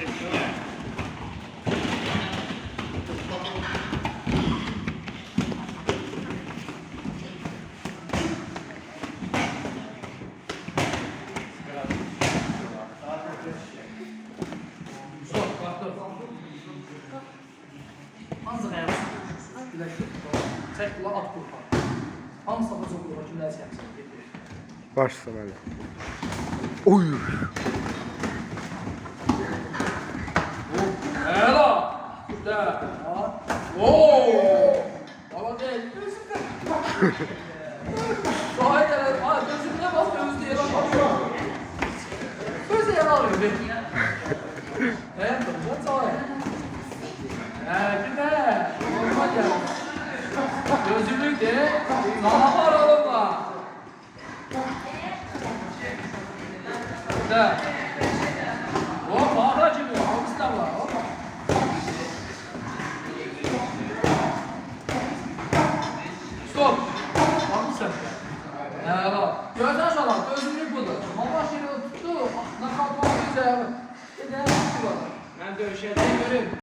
Ayaq. Bilək. Çək qula at qurtar. Hamısı da çox qurtar, kimlər çəksin. Baş üstə Oy. 자, 어? 오! 어제 对。Ben dövüşe Ben göreyim.